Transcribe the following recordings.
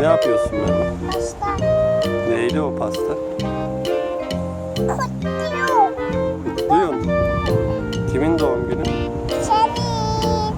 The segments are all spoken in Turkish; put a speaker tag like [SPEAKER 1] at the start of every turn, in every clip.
[SPEAKER 1] Ne yapıyorsun ben?
[SPEAKER 2] Pasta.
[SPEAKER 1] Neydi o pasta?
[SPEAKER 2] Kutluyor.
[SPEAKER 1] Kutluyor mu? Kimin doğum günü?
[SPEAKER 2] Senin.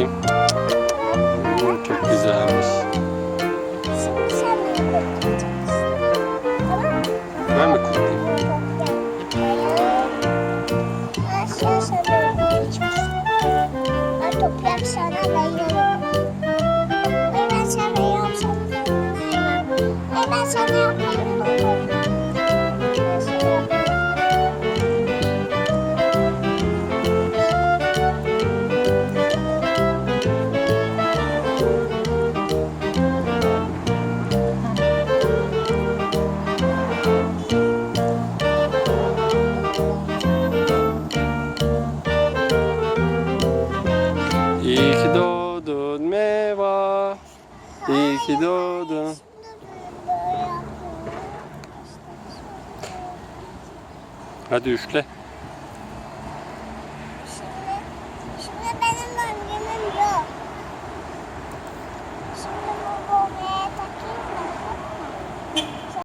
[SPEAKER 1] bakayım. Hmm, çok güzelmiş. Ben mi kutlayayım?
[SPEAKER 2] Ben toplayayım sana ben
[SPEAKER 1] İyi ki doğdun. Hadi üfle.